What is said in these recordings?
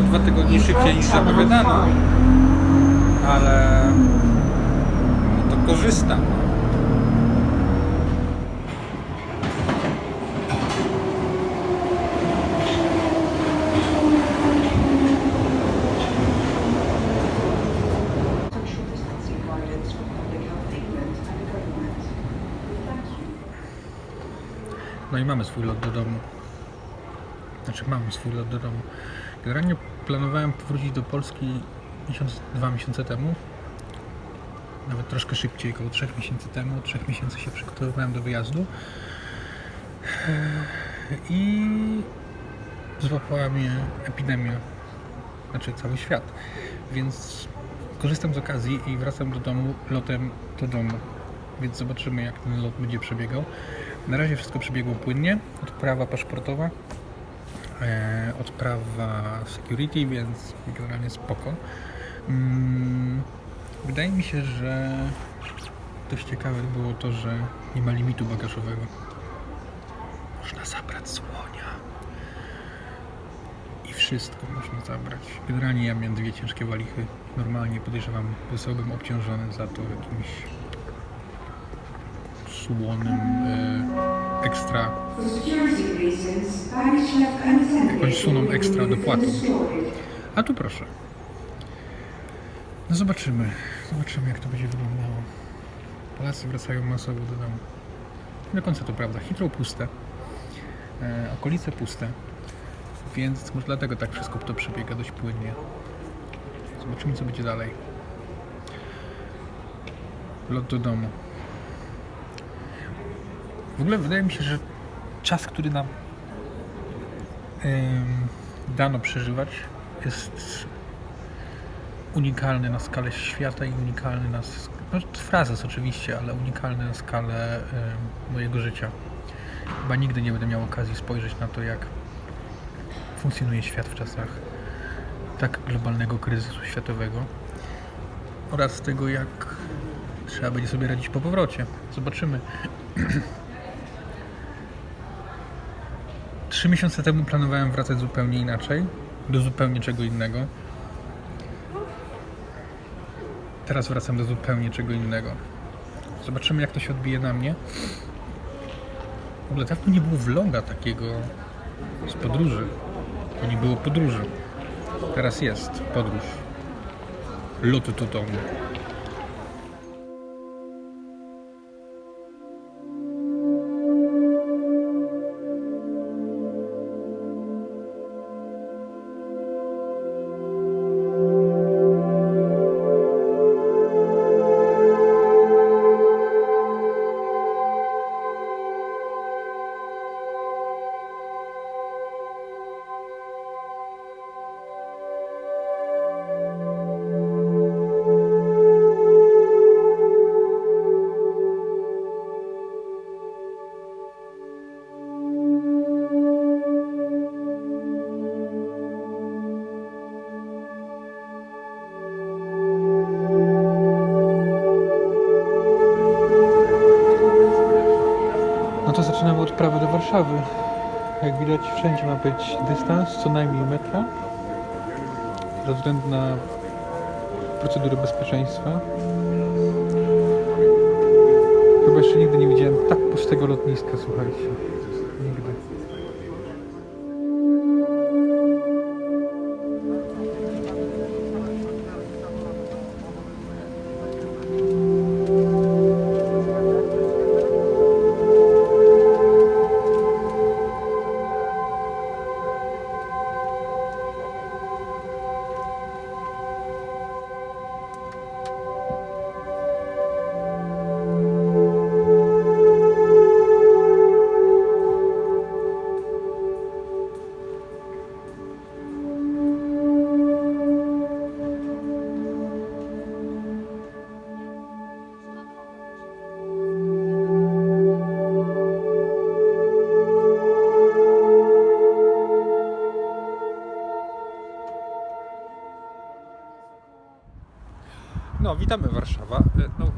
na dwa tygodnie szybciej niż zapowiadano, ale to korzystam. No i mamy swój lot do domu. Znaczy mamy swój lot do domu. Generalnie planowałem powrócić do Polski miesiąc, dwa miesiące temu. Nawet troszkę szybciej, około trzech miesięcy temu. Trzech miesięcy się przygotowywałem do wyjazdu. I złapała mnie epidemia. Znaczy cały świat. Więc korzystam z okazji i wracam do domu lotem do domu. Więc zobaczymy jak ten lot będzie przebiegał. Na razie wszystko przebiegło płynnie. Odprawa paszportowa, odprawa security, więc generalnie spoko. Mm, wydaje mi się, że dość ciekawe było to, że nie ma limitu bagażowego. Można zabrać słonia. I wszystko można zabrać. Generalnie ja miałem dwie ciężkie walichy. Normalnie podejrzewam, zostałbym obciążony za to jakimś słonym e, ekstra, jakąś be ekstra dopłatą. A tu proszę. No zobaczymy. Zobaczymy jak to będzie wyglądało. Polacy wracają masowo do domu. Nie do końca to prawda. Hitro puste. E, okolice puste. Więc może dlatego tak wszystko to przebiega dość płynnie. Zobaczymy co będzie dalej. Lot do domu. W ogóle wydaje mi się, że czas, który nam em, dano przeżywać, jest unikalny na skalę świata i unikalny na. No, frazes oczywiście, ale unikalny na skalę em, mojego życia. Chyba nigdy nie będę miał okazji spojrzeć na to, jak funkcjonuje świat w czasach tak globalnego kryzysu światowego oraz tego, jak trzeba będzie sobie radzić po powrocie. Zobaczymy. Trzy miesiące temu planowałem wracać zupełnie inaczej, do zupełnie czego innego. Teraz wracam do zupełnie czego innego. Zobaczymy, jak to się odbije na mnie. W ogóle dawno nie było vloga takiego z podróży. To nie było podróży. Teraz jest podróż. Lot do. Warszawy. Jak widać wszędzie ma być dystans, co najmniej metra. Ze względu na procedury bezpieczeństwa. Chyba jeszcze nigdy nie widziałem tak pustego lotniska, słuchajcie. Witamy Warszawa. E, No,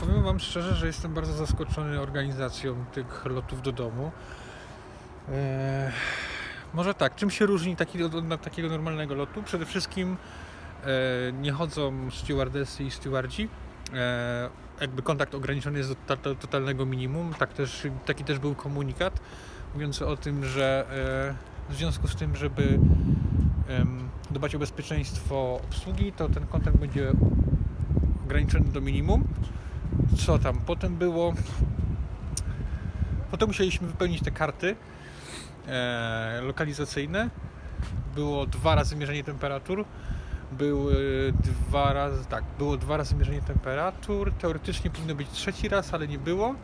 powiem Wam szczerze, że jestem bardzo zaskoczony organizacją tych lotów do domu. E, Może tak, czym się różni taki od, od takiego normalnego lotu? Przede wszystkim e, nie chodzą stewardessy i stewardzi. E, jakby kontakt ograniczony jest do ta- to- totalnego minimum. Tak też, taki też był komunikat mówiący o tym, że e, w związku z tym, żeby dbać o bezpieczeństwo obsługi, to ten kontakt będzie ograniczony do minimum. Co tam potem było? Potem musieliśmy wypełnić te karty e, lokalizacyjne. Było dwa razy mierzenie temperatur. Były dwa razy, tak, było dwa razy mierzenie temperatur. Teoretycznie powinno być trzeci raz, ale nie było.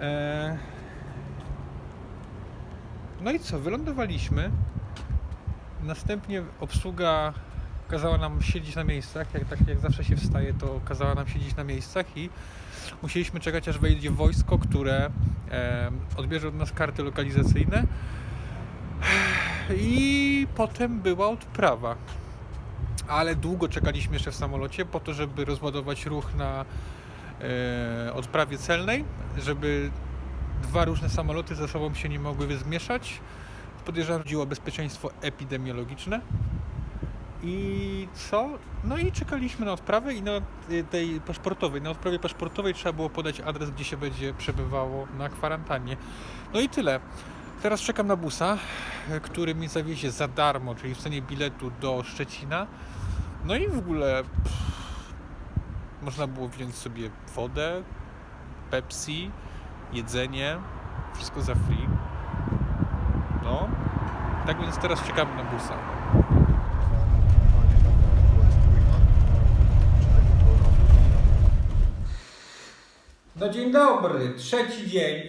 E, no i co, wylądowaliśmy. Następnie obsługa kazała nam siedzieć na miejscach. Jak, tak jak zawsze się wstaje, to kazała nam siedzieć na miejscach i musieliśmy czekać, aż wejdzie wojsko, które e, odbierze od nas karty lokalizacyjne. I potem była odprawa. Ale długo czekaliśmy jeszcze w samolocie po to, żeby rozładować ruch na e, odprawie celnej, żeby dwa różne samoloty ze sobą się nie mogły zmieszać. Podejrzewam, że chodziło o bezpieczeństwo epidemiologiczne. I co? No i czekaliśmy na odprawę i na y, tej paszportowej. Na odprawie paszportowej trzeba było podać adres, gdzie się będzie przebywało na kwarantannie. No i tyle. Teraz czekam na busa, który mnie zawiezie za darmo, czyli w cenie biletu do Szczecina. No i w ogóle pff, można było wziąć sobie wodę, Pepsi, jedzenie, wszystko za free. No, tak więc teraz czekamy na busa. No dzień dobry, trzeci dzień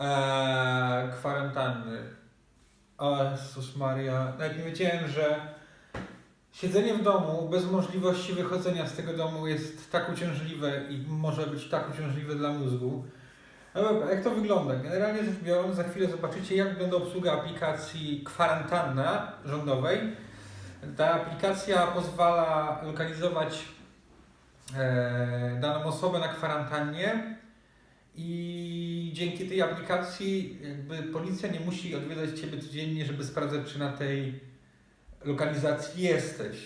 e, kwarantanny. O Jezus Maria, nawet nie wiedziałem, że siedzenie w domu bez możliwości wychodzenia z tego domu jest tak uciążliwe i może być tak uciążliwe dla mózgu. No dobra, jak to wygląda? Generalnie rzecz biorąc, za chwilę zobaczycie, jak wygląda obsługa aplikacji kwarantanna rządowej. Ta aplikacja pozwala lokalizować e, daną osobę na kwarantannie i dzięki tej aplikacji jakby policja nie musi odwiedzać Ciebie codziennie, żeby sprawdzać, czy na tej lokalizacji jesteś.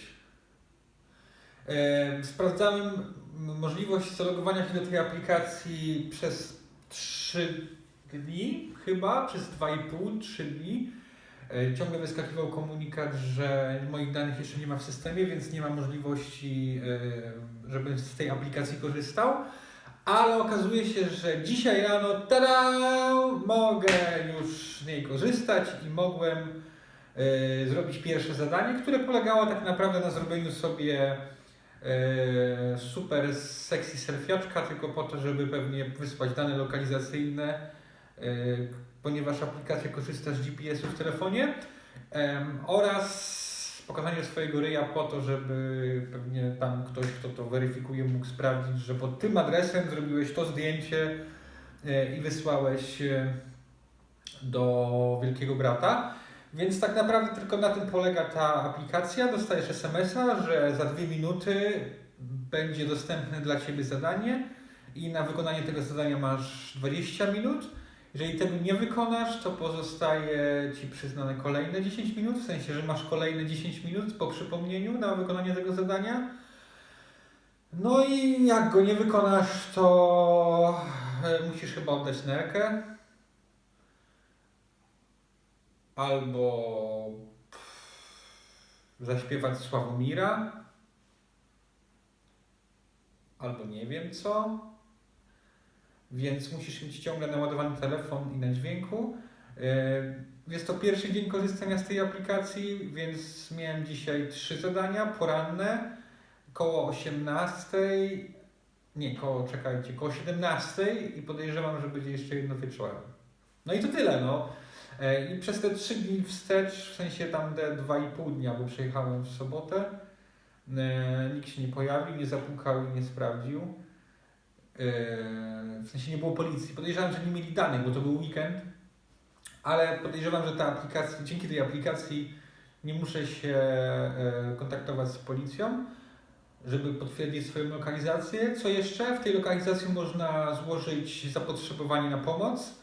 Sprawdzałem możliwość zalogowania się do tej aplikacji przez 3 dni, chyba przez 2,5-3 dni. E, Ciągle wyskakiwał komunikat, że moich danych jeszcze nie ma w systemie, więc nie ma możliwości, e, żebym z tej aplikacji korzystał. Ale okazuje się, że dzisiaj rano, tada, mogę już z niej korzystać i mogłem e, zrobić pierwsze zadanie, które polegało tak naprawdę na zrobieniu sobie e, super sexy selfiaczka, tylko po to, żeby pewnie wysłać dane lokalizacyjne, e, ponieważ aplikacja korzysta z GPS-u w telefonie em, oraz pokazanie swojego ryja po to, żeby pewnie tam ktoś, kto to weryfikuje, mógł sprawdzić, że pod tym adresem zrobiłeś to zdjęcie e, i wysłałeś e, do Wielkiego Brata. Więc tak naprawdę tylko na tym polega ta aplikacja. Dostajesz SMS-a, że za dwie minuty będzie dostępne dla Ciebie zadanie i na wykonanie tego zadania masz 20 minut. Jeżeli tego nie wykonasz, to pozostaje Ci przyznane kolejne 10 minut, w sensie, że masz kolejne 10 minut po przypomnieniu na wykonanie tego zadania. No i jak go nie wykonasz, to e, musisz chyba oddać nerkę. Albo zaśpiewać Sławomira. Albo nie wiem co. Więc musisz mieć ciągle naładowany telefon i na dźwięku. Yy, Jest to pierwszy dzień korzystania z tej aplikacji, więc miałem dzisiaj trzy zadania poranne, koło 18, nie, koło, czekajcie, koło 17 i podejrzewam, że będzie jeszcze jedno wieczorem. No i to tyle, no. Yy, I przez te trzy dni wstecz, w sensie tam te dwa i pół dnia, bo przyjechałem w sobotę, yy, nikt się nie pojawił, nie zapukał i nie sprawdził. Yy, w sensie nie było policji. Podejrzewam, że nie mieli danych, bo to był weekend, ale podejrzewam, że ta aplikacja, dzięki tej aplikacji nie muszę się e, kontaktować z policją, żeby potwierdzić swoją lokalizację. Co jeszcze? W tej lokalizacji można złożyć zapotrzebowanie na pomoc.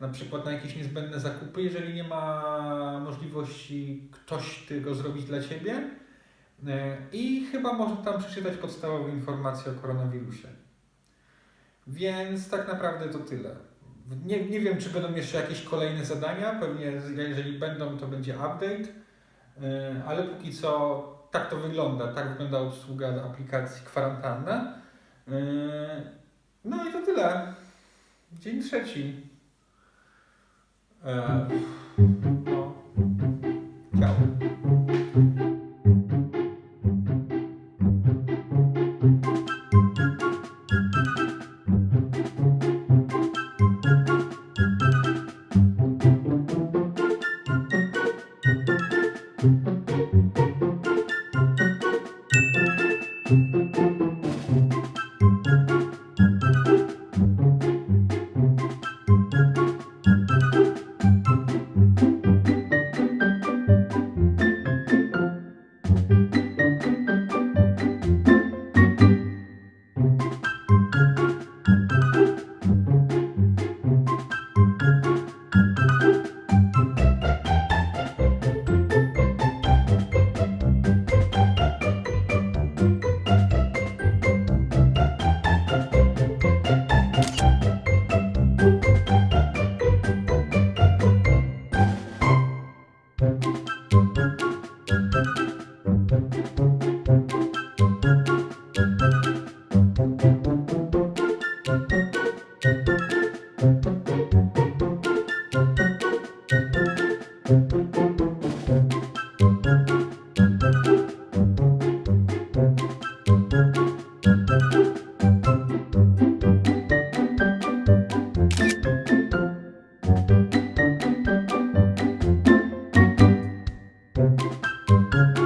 na przykład na jakieś niezbędne zakupy, jeżeli nie ma możliwości ktoś tego zrobić dla Ciebie. E, I chyba można tam przeczytać podstawowe informacje o koronawirusie. Więc tak naprawdę to tyle. Nie, nie wiem, czy będą jeszcze jakieś kolejne zadania. Pewnie, jeżeli będą, to będzie update. E, Ale póki co tak to wygląda. Tak wygląda obsługa aplikacji kwarantanna. E, No i to tyle. Dzień trzeci. E, A,